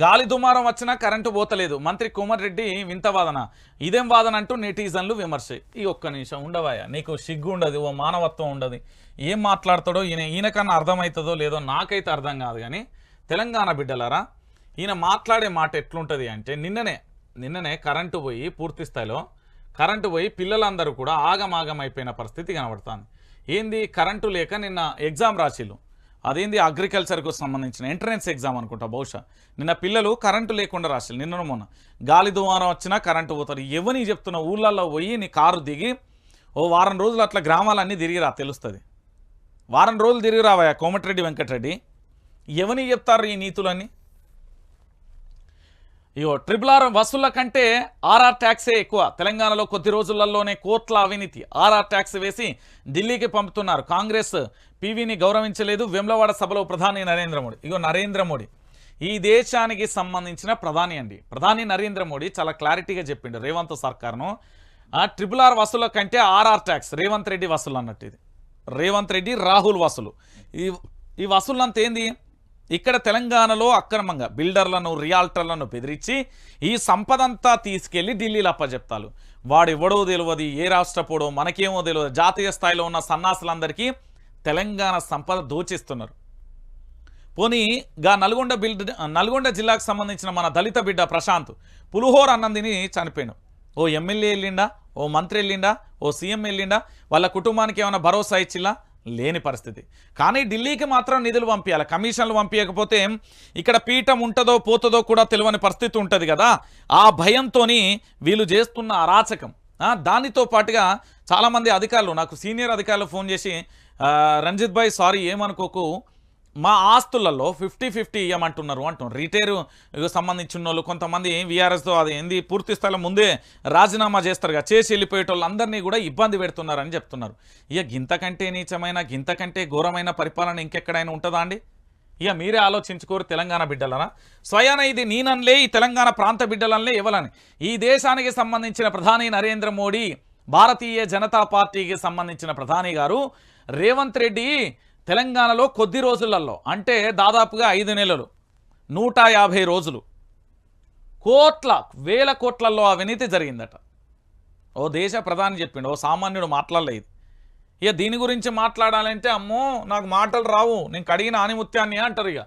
గాలి దుమారం వచ్చినా కరెంటు పోతలేదు. మంత్రి కోమర్ రెడ్డి వింత వాదన. ఇదేం వాదన అంటూ నెటిజన్లు విమర్శ. ఈ ఒక్క నిమిషం ఉండవాయా? నీకు సిగ్గు ఉండదు ఓ మానవత్వం ఉండదు. ఏం మాట్లాడతాడో ఈయన ఈయనకన్నా అర్థమవుతుందో లేదో నాకైతే అర్థం కాదు కానీ తెలంగాణ బిడ్డలారా ఈయన మాట్లాడే మాట ఎట్లుంటుంది అంటే నిన్ననే నిన్ననే కరెంటు పోయి పూర్తి స్థాయిలో కరెంటు పోయి పిల్లలందరూ కూడా ఆగమాగం అయిపోయిన పరిస్థితి కనబడుతుంది. ఏంది? కరెంటు లేక నిన్న ఎగ్జామ్ రాసిళ్ళు. అదేంది అగ్రికల్చర్కు సంబంధించిన ఎంట్రన్స్ ఎగ్జామ్ అనుకుంటా బహుశా. నిన్న పిల్లలు కరెంటు లేకుండా రాసిళ్ళు. నిన్న మొన్న. గాలి దుమారం వచ్చినా కరెంటు పోతారు. ఎవరిని చెప్తున్న ఊళ్ళల్లో పోయి నీ కారు దిగి ఓ వారం రోజులు అట్లా గ్రామాలన్నీ తిరిగిరా తెలుస్తుంది. వారం రోజులు తిరిగి రావయ్యా కోమటిరెడ్డి వెంకటరెడ్డి. ఎవని చెప్తారు ఈ నీతులన్నీ? ఇగో ట్రిపుల్ ఆర్ వసూళ్ళ కంటే ఆర్ఆర్ ట్యాక్సే ఎక్కువ. తెలంగాణలో కొద్ది రోజులలోనే కోట్ల అవినీతి. ఆర్ఆర్ ట్యాక్స్ వేసి ఢిల్లీకి పంపుతున్నారు. కాంగ్రెస్ పీవీని గౌరవించలేదు. వెమ్లవాడ సభలో ప్రధాని నరేంద్ర మోడీ. ఇగో నరేంద్ర మోడీ. ఈ దేశానికి సంబంధించిన ప్రధాని అండి. ప్రధాని నరేంద్ర మోడీ చాలా క్లారిటీగా చెప్పిండు. రేవంత్ సర్కార్ను. ఆ ట్రిపుల్ ఆర్ వసూల కంటే ఆర్ఆర్ ట్యాక్స్. రేవంత్ రెడ్డి వసూలు అన్నట్టు ఇది. రేవంత్ రెడ్డి రాహుల్ వసూలు ఈ ఈ వసూళ్ళంతా ఏంది? ఇక్కడ తెలంగాణలో అక్రమంగా బిల్డర్లను రియాల్టర్లను బెదిరించి ఈ సంపదంతా తీసుకెళ్ళి ఢిల్లీలో అప్పచెప్తాలు వాడు ఎవడో తెలియదు ఏ రాష్ట్రపోడో మనకేమో తెలియదు జాతీయ స్థాయిలో ఉన్న సన్నాసులందరికీ తెలంగాణ సంపద దోచిస్తున్నారు. పోనీ గా నల్గొండ బిల్డ్ నల్గొండ జిల్లాకు సంబంధించిన మన దళిత బిడ్డ ప్రశాంత్ పులిహోర అన్నందిని చనిపోయాడు. ఓ ఎమ్మెల్యే వెళ్ళిండా ఓ మంత్రి వెళ్ళిండా ఓ సీఎం వెళ్ళిండా వాళ్ళ కుటుంబానికి ఏమైనా భరోసా ఇచ్చిలా లేని పరిస్థితి. కానీ ఢిల్లీకి మాత్రం నిధులు పంపించాలి కమిషన్లు పంపించకపోతే ఇక్కడ పీఠం ఉంటుందో పోతుందో కూడా తెలియని పరిస్థితి ఉంటుంది కదా. ఆ భయంతో వీళ్ళు చేస్తున్న అరాచకం. దానితో పాటుగా చాలామంది అధికారులు నాకు సీనియర్ అధికారులు ఫోన్ చేసి రంజిత్ భాయ్ సారీ ఏమనుకోకు మా ఆస్తులలో ఫిఫ్టీ ఫిఫ్టీ ఇవ్వమంటున్నారు అంటున్నారు. రిటైర్ సంబంధించిన వాళ్ళు కొంతమంది వీఆర్ఎస్తో అది ఏంది పూర్తి స్థాయిలో ముందే రాజీనామా చేస్తారు కదా చేసి వెళ్ళిపోయేటోళ్ళు అందరినీ కూడా ఇబ్బంది పెడుతున్నారని చెప్తున్నారు. ఇక గింతకంటే నీచమైన గింతకంటే ఘోరమైన పరిపాలన ఇంకెక్కడైనా ఉంటుందా అండి? ఇక మీరే ఆలోచించుకోరు తెలంగాణ బిడ్డలనా? స్వయాన ఇది నేనన్లే ఈ తెలంగాణ ప్రాంత బిడ్డలన్లే ఇవ్వాలని ఈ దేశానికి సంబంధించిన ప్రధాని నరేంద్ర మోడీ భారతీయ జనతా పార్టీకి సంబంధించిన ప్రధాని గారు రేవంత్ రెడ్డి తెలంగాణలో కొద్ది రోజులలో అంటే దాదాపుగా ఐదు నెలలు నూట యాభై రోజులు కోట్ల వేల కోట్లలో అవినీతి జరిగిందట. ఓ దేశ ప్రధాని చెప్పిండు ఓ సామాన్యుడు మాట్లాడలేదు ఇక దీని గురించి మాట్లాడాలంటే అమ్మో నాకు మాటలు రావు నేను కడిగిన ఆనిముత్యాన్ని అంటారు ఇక.